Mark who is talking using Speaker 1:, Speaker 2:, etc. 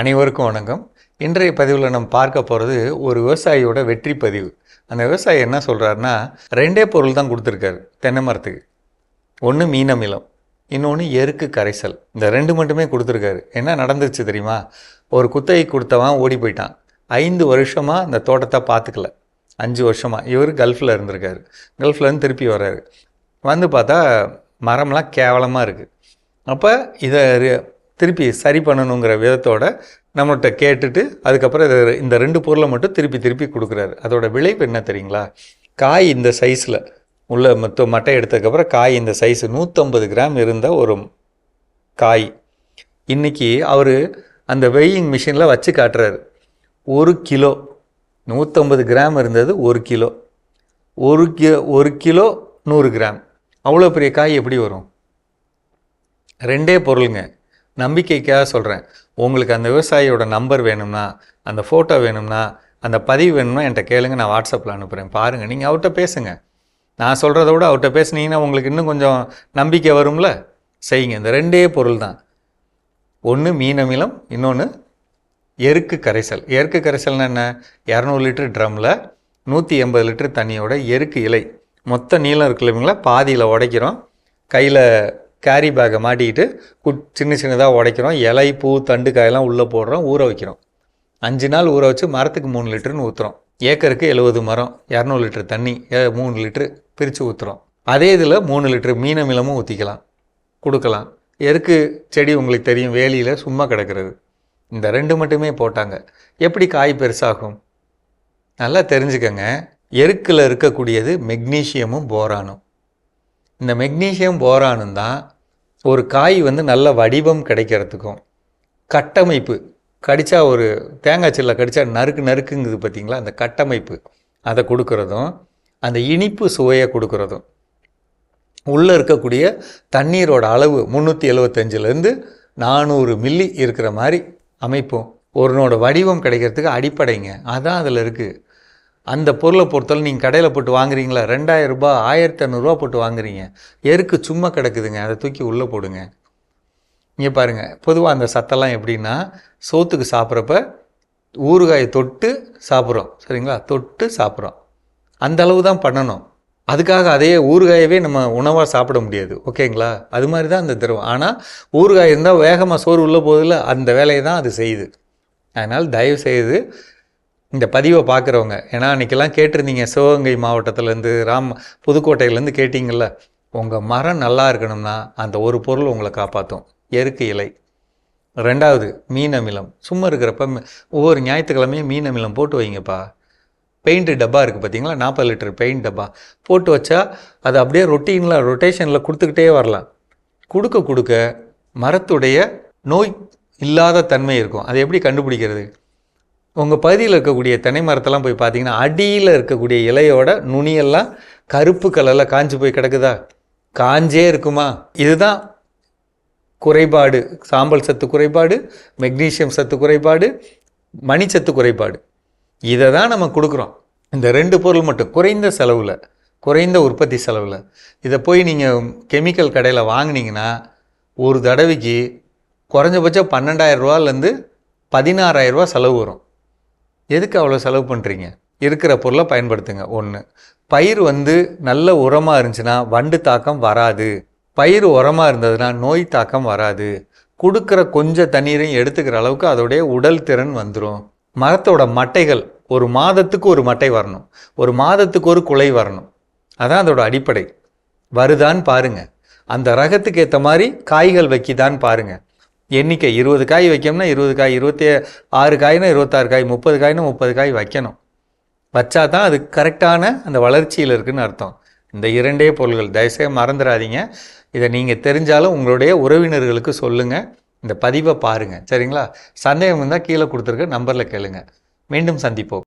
Speaker 1: அனைவருக்கும் வணக்கம். இன்றைய பதிவில் நம்ம பார்க்க போகிறது ஒரு விவசாயியோட வெற்றி பதிவு. அந்த விவசாயி என்ன சொல்கிறாருன்னா ரெண்டே பொருள் தான் கொடுத்துருக்காரு தென்னை மரத்துக்கு. ஒன்று மீனமிலம் இன்னொன்று எருக்கு கரைசல். இந்த ரெண்டு மட்டுமே கொடுத்துருக்காரு. என்ன நடந்துச்சு தெரியுமா? ஒரு குத்தகை கொடுத்தவன் ஓடி போயிட்டான். ஐந்து வருஷமாக இந்த தோட்டத்தை பார்த்துக்கல. அஞ்சு வருஷமாக இவர் கல்ஃபில் இருந்திருக்காரு. கல்ஃப்லேருந்து திருப்பி வர்றாரு. வந்து பார்த்தா மரம்லாம் கேவலமாக இருக்குது அப்போ இதை திருப்பி சரி பண்ணணுங்கிற விதத்தோட நம்மள்கிட்ட கேட்டுட்டு அதுக்கப்புறம் இதை இந்த ரெண்டு பொருளை மட்டும் திருப்பி திருப்பி கொடுக்குறாரு. அதோட விளைவு என்ன தெரியுங்களா? காய் இந்த சைஸில் உள்ள மொத்த மட்டை எடுத்ததுக்கப்புறம் காய் இந்த சைஸ் நூற்றம்பது கிராம் இருந்த ஒரு காய். இன்றைக்கி அவர் அந்த வெயிங் மிஷினில் வச்சு காட்டுறாரு. ஒரு கிலோ நூற்றம்பது கிராம் இருந்தது ஒரு கிலோ. ஒரு கி ஒரு கிலோ நூறு கிராம். அவ்வளோ பெரிய காய் எப்படி வரும்? ரெண்டே பொருளுங்க. நம்பிக்கைக்காக சொல்கிறேன் உங்களுக்கு அந்த விவசாயியோட நம்பர் வேணும்னா அந்த ஃபோட்டோ வேணும்னா அந்த பதிவு வேணும்னா என்கிட்ட கேளுங்க நான் வாட்ஸ்அப்பில் அனுப்புகிறேன் பாருங்கள் நீங்கள் அவர்கிட்ட பேசுங்க. நான் சொல்கிறத விட அவர்கிட்ட பேசுனீங்கன்னா உங்களுக்கு இன்னும் கொஞ்சம் நம்பிக்கை வரும்ல? செய்யுங்க. இந்த ரெண்டே பொருள் தான். ஒன்று மீனமிலம் இன்னொன்று எருக்கு கரைசல். எருக்கு கரைசல்னா என்ன? இரநூறு லிட்டர் ட்ரம்மில் நூற்றி எண்பது லிட்டர் தண்ணியோட எருக்கு இலை. மொத்த நீளம் இருக்கு இல்லைங்களா? பாதியில் உடைக்கிறோம். கையில் கேரி பேக்கை மாட்டிக்கிட்டு குட் சின்ன சின்னதாக உடைக்கிறோம். இலை பூ தண்டு காயெல்லாம் உள்ளே போடுறோம் ஊற வைக்கிறோம். அஞ்சு நாள் ஊற வச்சு மரத்துக்கு மூணு லிட்டர்னு ஊற்றுறோம் ஏக்கருக்கு எழுபது மரம் இரநூறு லிட்டர் தண்ணி மூணு லிட்டரு பிரித்து ஊற்றுறோம் அதே இதில் மூணு லிட்டரு மீன மிளமும் ஊற்றிக்கலாம் கொடுக்கலாம். எருக்கு செடி உங்களுக்கு தெரியும் வேலியில் சும்மா கிடக்கிறது? இந்த ரெண்டு மட்டுமே போட்டாங்க. எப்படி காய் பெருசாகும்? நல்லா தெரிஞ்சுக்கங்க. எருக்கில் இருக்கக்கூடியது மெக்னீஷியமும் போரானும். இந்த மெக்னீசியம் போரானும் தான் ஒரு காய் வந்து நல்ல வடிவம் கிடைக்கிறதுக்கும் கட்டமைப்பு. கடித்தா ஒரு தேங்காய் சில்லை கடித்தா நறுக்கு நறுக்குங்குது பார்த்தீங்களா? அந்த கட்டமைப்பு. அதை கொடுக்குறதும் அந்த இனிப்பு சுவையை கொடுக்குறதும். உள்ளே இருக்கக்கூடிய தண்ணீரோட அளவு முந்நூற்றி எழுவத்தஞ்சிலேருந்து நானூறு மில்லி இருக்கிற மாதிரி அமைப்போம். ஒருனோட வடிவம் கிடைக்கிறதுக்கு அடிப்படைங்க. அதான் அதில் இருக்குது அந்த பொருளை பொறுத்தவரை நீங்கள் கடையில் போட்டு வாங்குறீங்களா? ரெண்டாயிரம் ரூபாய் ஆயிரத்தி ஐநூறுரூவா போட்டு வாங்குறீங்க. எருக்கு சும்மா கிடக்குதுங்க. அதை தூக்கி உள்ளே போடுங்க. இங்கே பாருங்கள் பொதுவாக அந்த சத்தெல்லாம் எப்படின்னா சோத்துக்கு சாப்பிட்றப்ப ஊறுகாயை தொட்டு சாப்பிட்றோம். சரிங்களா? தொட்டு சாப்பிட்றோம். அந்த அளவு தான் பண்ணணும். அதுக்காக அதே ஊறுகாயவே நம்ம உணவாக சாப்பிட முடியாது. ஓகேங்களா? அது மாதிரி தான் அந்த திரவம். ஆனால் ஊறுகாய் இருந்தால் வேகமாக சோறு உள்ளே போதில் அந்த வேலையை தான் அது செய்யுது. அதனால் தயவு செய்து இந்த பதிவை பார்க்குறவங்க. ஏன்னா அன்றைக்கெல்லாம் கேட்டிருந்தீங்க சிவகங்கை மாவட்டத்துலேருந்து ராம் புதுக்கோட்டையிலேருந்து கேட்டிங்கள்ல உங்கள் மரம் நல்லா இருக்கணும்னா அந்த ஒரு பொருள் உங்களை காப்பாற்றும் எருக்கு இலை. ரெண்டாவது மீன் அமிலம். சும்மா இருக்கிறப்ப ஒவ்வொரு ஞாயிற்றுக்கிழமையும் மீன் அமிலம் போட்டு வைங்கப்பா. பெயிண்ட் டப்பா இருக்குது பார்த்தீங்களா? நாற்பது லிட்டர் பெயிண்ட் டப்பா. போட்டு வச்சா அது அப்படியே ரொட்டீனில் ரொட்டேஷனில் கொடுத்துக்கிட்டே வரலாம். கொடுக்க கொடுக்க மரத்துடைய நோய் இல்லாத தன்மை இருக்கும். அதை எப்படி கண்டுபிடிக்கிறது? உங்கள் பகுதியில் இருக்கக்கூடிய தென்னை மரத்தெல்லாம் போய் பார்த்தீங்கன்னா அடியில் இருக்கக்கூடிய இலையோட நுனியெல்லாம் கருப்பு கலரில் காஞ்சி போய் கிடக்குதா? காஞ்சே இருக்குமா? இதுதான் குறைபாடு. சாம்பல் சத்து குறைபாடு மெக்னீசியம் சத்து குறைபாடு மணிச்சத்து குறைபாடு. இதை தான் நம்ம கொடுக்குறோம். இந்த ரெண்டு பொருள் மட்டும் குறைந்த செலவில் குறைந்த உற்பத்தி செலவில் இதை போய் நீங்கள் கெமிக்கல் கடையில் வாங்கினீங்கன்னா ஒரு தடவைக்கு குறைஞ்சபட்சம் பன்னெண்டாயிரம் ரூபாலேருந்து பதினாறாயிரரூவா செலவு வரும். எதுக்கு அவ்வளோ செலவு பண்ணுறீங்க இருக்கிற பொருளை பயன்படுத்துங்க. ஒன்று பயிர் வந்து நல்ல உரமாக இருந்துச்சுன்னா வண்டு தாக்கம் வராது. பயிர் உரமாக இருந்ததுன்னா நோய் தாக்கம் வராது. கொடுக்குற கொஞ்சம் தண்ணீரையும் எடுத்துக்கிற அளவுக்கு அதோடைய உடல் திறன் வந்துடும் மரத்தோட மட்டைகள் ஒரு மாதத்துக்கு ஒரு மட்டை வரணும். ஒரு மாதத்துக்கு ஒரு குலை வரணும். அதான் அதோட அடிப்படை. வருதான்னு பாருங்க. அந்த ரகத்துக்கு ஏற்ற மாதிரி காய்கள் வைக்கிதான்னு பாருங்கள் எண்ணிக்கை இருபது காய் வைக்கணும்னா இருபது காய் இருபத்தி ஆறு காய்னா இருபத்தாறு காய் முப்பது காய்னா முப்பது காய் வைக்கணும். வச்சா தான் அது கரெக்டான அந்த வளர்ச்சியில் இருக்குன்னு அர்த்தம். இந்த இரண்டே பொருள்கள் தயவுசெய்து மறந்துடாதீங்க. இதை நீங்கள் தெரிஞ்சாலும் உங்களுடைய உறவினர்களுக்கு சொல்லுங்கள் இந்த பதிவை பாருங்கள் சரிங்களா? சந்தேகம் இருந்தால் கீழே கொடுத்துருக்க நம்பரில் கேளுங்க. மீண்டும் சந்திப்போம்.